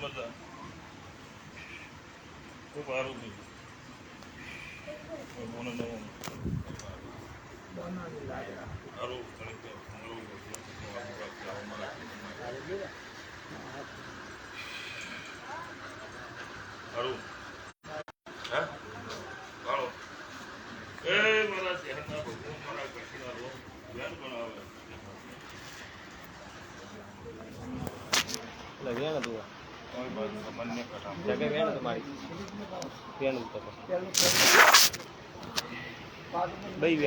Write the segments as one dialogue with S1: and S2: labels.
S1: નર્મદા ખૂબ સારું થયું મને નવું સારું ખરેખર મળવું પડશે અમારા સારું હે કાળો એ મારા ધ્યાનના ભગવાન મારા કશીના રો ધ્યાન બનાવે
S2: એટલે વેણ હતું
S1: કોઈ બાજુ સામાન્ય કથા
S2: જગે વેણ. મારી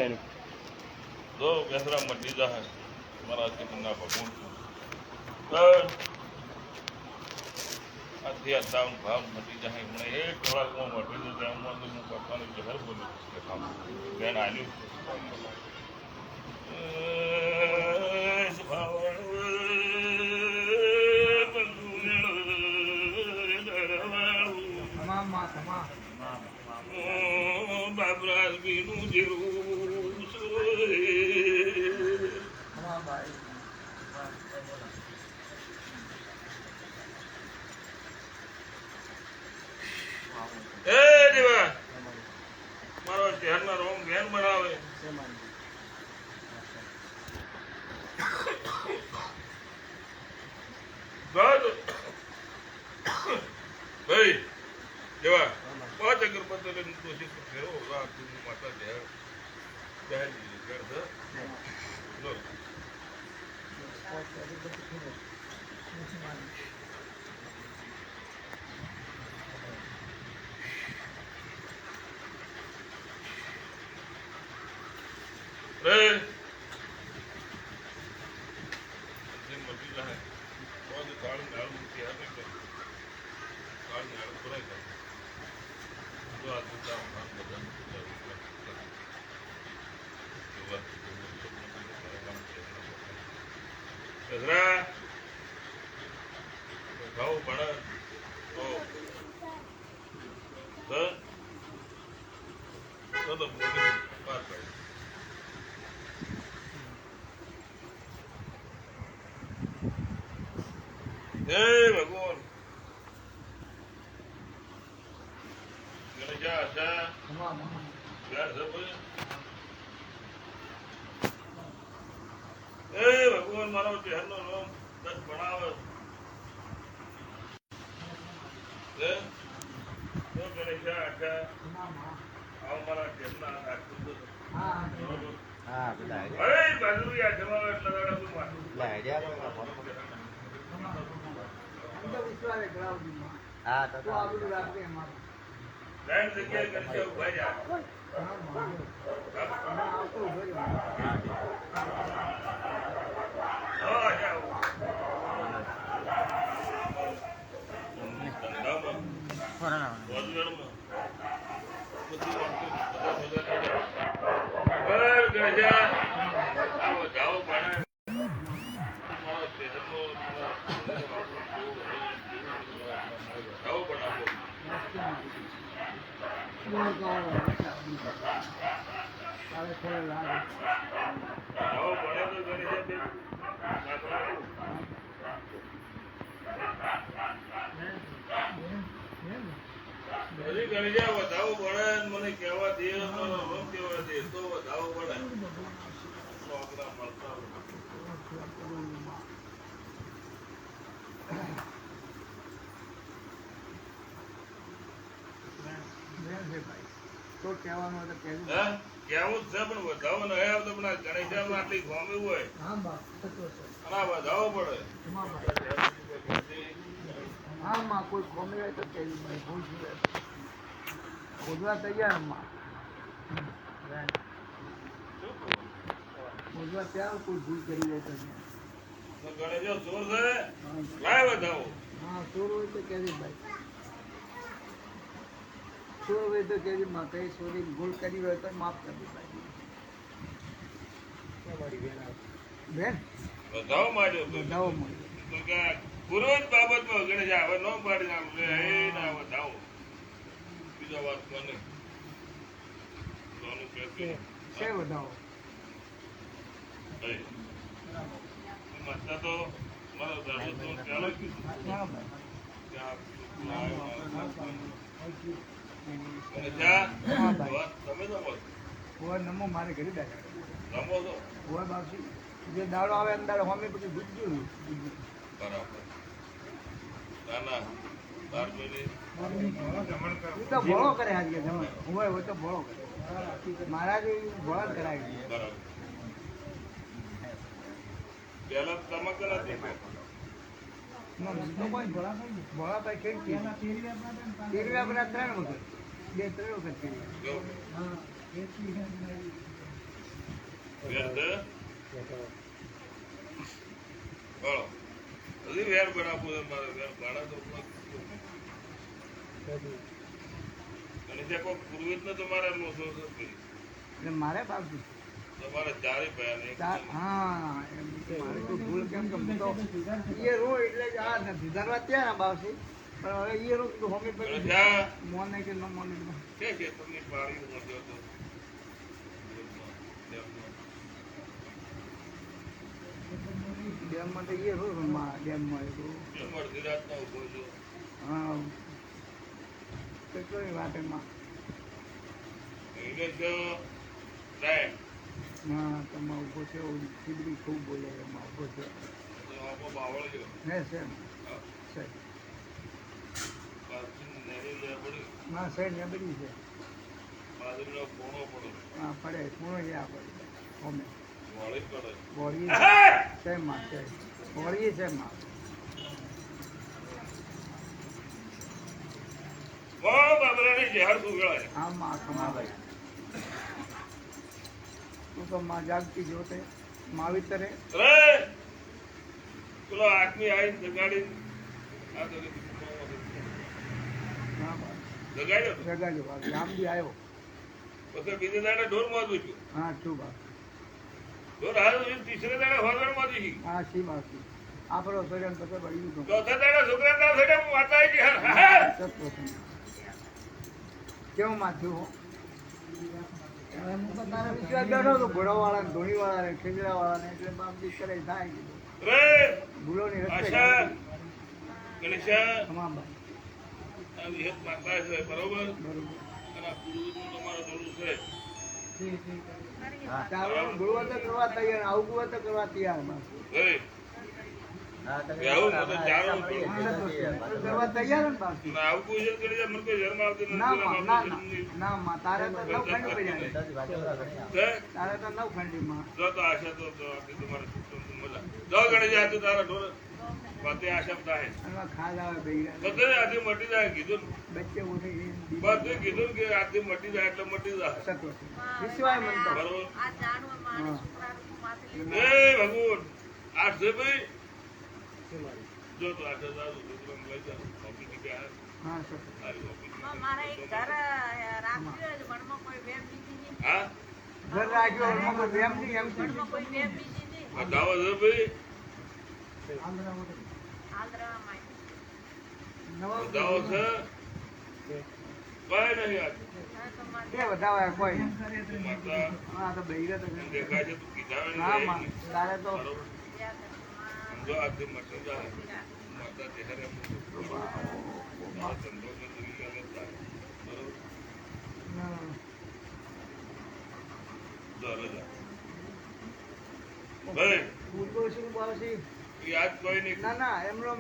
S1: મારા ચિકનના ભગવાન. આથી આ તાવ ભાવ મટી જાય હમણાં એક કલાકમાં મટી જશે એમાં તો હું પપ્પાને જહેર બોલું કે બેન આલ્યું. બનાવે ગદ ભાઈ દેવા પાંચ અગરબત્તી લઈને કોશિશ ફેરો રાત સુધી માતા જય જય ઘર છે લો રે જે મટી જાય காலு நாலு நூற்றி આ દુકાન નામ બધાનું છોકરા ભાવ ભણ તો પાર પાડી જય ભગવાન ગણેશા આશા ઘર છે ભાઈ એ ભગવાન મારો ચહેરનો નામ દસ ભણાવે જય તો ગણેશા આશા આવો મારા ચહેરના આખું તો બરોબર.
S2: હા બધા
S1: અરે બાજુ યાર જમાવે એટલે દાડા તું માથું.
S2: હા તો
S1: ત્રણ જગ્યાએ ગણેશા ઊભા રહ્યા. હા, જાઓ. ધંધામાં રોજગારમાં બધી વાતો બધા ભેગા થઈ જાય. બસ ગણેશા, આવો જાઓ ભણે. તમારા શહેરનો, તમારા જાઓ ભણાવો. જાઓ ભણે તો ગણેશા બેન. દાખલા આપો. ગણેશા વધાવો પડે મને છે, પણ વધાવો નહીં આવતો, પણ આ આટલી ગોમી હોય. અને વધાવો પડે.
S3: હા માં કોઈ ખોમી હોય તો કહેવું ભાઈ ખોદવા તૈયારમાં ખોદવા ત્યાં કોઈ ભૂલ કરી દે તો
S1: તો ચોર છે
S3: હા ચોર હોય તો કહેવી ભાઈ. ચોર હોય તો કહેવી માં કઈ ચોરી ભૂલ કરી હોય તો માફ કરવી ભાઈ. બેન
S1: વધાવો માંડ્યો તો.
S3: બધાઓ માંડ્યો
S1: તો કે આ પૂર્વજ બાબતમાં ગણેશા હવે નો પાડી નામ એ ના વધાવો કહેતું
S3: છે.
S1: તો મારો દાદો તો બોલો.
S3: કોઈ નમો મારે ઘરે બેઠા જે દાડો આવે અંદર હોમે પછી ગુજ્જું
S1: બરાબર. ના ના.
S3: હોય તો ભોળો કરે મારા જે ભોળા જ
S1: બરાબર પહેલા તમે કરા તે
S3: ભોળા ભાઈ ખેડ તેરવ્યા બધા ત્રણ વખત. બે, ત્રણ વખત
S1: વેર છે મારે ભાડા તો અને ત્યાં કોઈ પૂર્વિત ને તમારે લોસો
S3: એટલે મારે બાપુ
S1: તમારે ચારે ભયા ને એક
S3: ચા- હા મારે તો ભૂલ કેમ કે હું તો એ રો એટલે જ આ નથી ધરવા ત્યાં ના બાવસી પણ હવે એ રો તો હોમી પછી મોને કે ન મોને. કે
S1: છે કે તમને પાણી મળ્યો તો
S3: ડેમમાં તો. એ રો માં
S1: રાતના ઊભો છો.
S3: કેટલી વાત એમાં? હા તમે ઊભો છે ખીબડી ખૂબ બોલે એમાં
S1: ઊભો ગયો
S3: હે
S1: લે પડી
S3: ના સાહેબ ને બધી છે હા પડે પૂર્ણ છે આ પડે હોમે
S1: વાળી પડે.
S3: બોરી છે. માં છે બોરી છે માં તું તો માં જાગતી જોતે માવિતરે.
S1: રે પેલો આદમી આવીને જગાડી આ તો જગાડ્યો
S3: બી આવ્યો
S1: પછી બીજે દાડે ઢોરમાં દુખ્યું
S3: હા શું ભાઈ
S1: ઢોર હાલ તીસરે દાડે હોદણમાં
S3: હા શી બાકી આપણો સજન પછી બળ્યું તો.
S1: ચોથા દાડે છોકરા માતા આવી ગઈ હા.
S3: કેવું માથું હો? વિચાર બેઠો તો ઘોડાવાળા ને ધોણીવાળા ને ને એટલે બાપજી કરે થાય કીધું.
S1: રે!
S3: ભૂલોની રસ્તે
S1: આશા
S3: તમામ ભાઈ.
S1: આ વિહત માતા છે બરોબર?
S3: બરોબર.
S1: અને આ પૂર્વજનું તમારું થોડું છે.
S3: તારું કરવા તૈયાર આવું કરવા તૈયાર બસ.
S1: કીધું કે આજે મટી જાય એટલે મટી જાય. બરોબર?
S4: આ
S1: એ ભગવાન આઠ છે જો તો આઠ હજાર છોકરાને લઈ જા ઓફિસ કે
S3: હા સત્વ
S1: સારી
S4: ઓફિસમાં મારે એક ઘર રાખ્યું છે ભણમાં કોઈ વેમ બીજી નહીં.
S1: હા?
S3: ઘર રાખ્યો એમાં કોઈ વેમ નહીં એમ થી
S4: કોઈ વેમ બીજી નહીં.
S1: આ દાવા છે ભાઈ?
S4: આંધ્રામાં
S3: નવા
S1: દાવો છે? કઈ નહીં આજ
S4: તો મારે
S3: કે વધાવે કોઈ. હા તો બેગડા તો
S1: દેખાય છે તું કીધા
S3: તારે તો
S1: બરોબર
S4: ત્યાં ઘરમાં
S1: સમજો જાય માતા ચહેરે મારા દુનિયા અલગ બરોબર
S3: હમ.
S1: જો રજા ભાઈ
S3: પૂરતો શું બાવસી
S1: એ આજ કોઈ નહીં.
S3: ના ના એમનો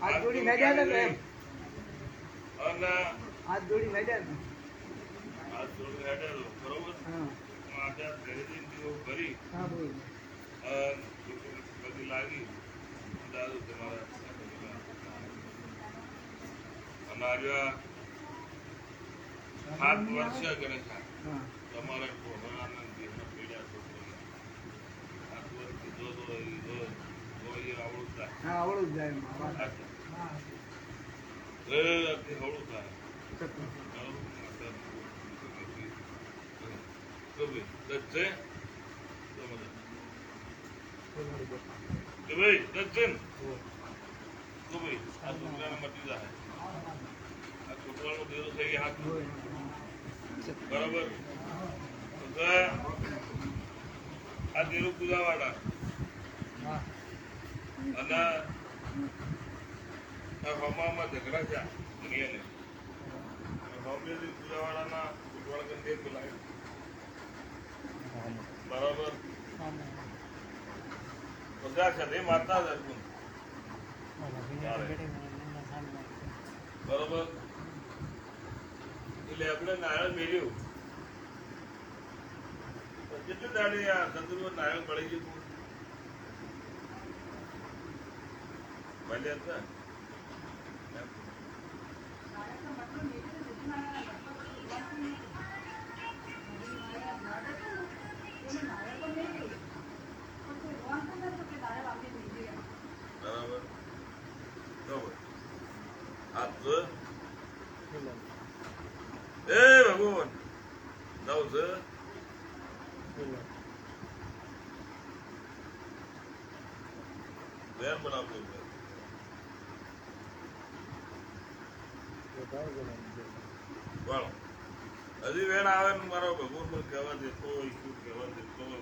S3: હાથ જોડી ના ને એમ
S1: અને
S3: હાથ જોડી
S1: આ બરોબર?
S3: હા.
S1: આજે આ ઘરે ભરી
S3: હા બોલ.
S1: બધી લાગી. દાદુ તમારા અને આજે આ સાત વર્ષે ગણેશ
S3: હા
S1: તમારે કોરોનાના દેહના પીડા છોકરીને સાત વર્ષથી જો તો એ જો જો એ આવડું થાય
S3: હા આવડું જ જાય એમાં વાત.
S1: આ એ અતિ હળું થાય
S3: સત્વ.
S1: બરોબર? માતા તો ભાઈ આ છોકરાને મટી જાય આ છોકરાનો દેરો પૂજાવાળા અને આ હમામાં ઝઘડા બોલાય બરાબર સાથે મારતા જ અર્જુન બરોબર. એટલે આપણે નારાયણ મેળ્યું. તો દાડે આ સંદર્ભ નારાયણ મળી ગયું મળ્યા હતા વેર બનાવજો વેર. વાળો. હજી વેણ આવે ને મારો ભગવાન પણ કહેવા દેતો હોય શું કહેવા દેતો હોય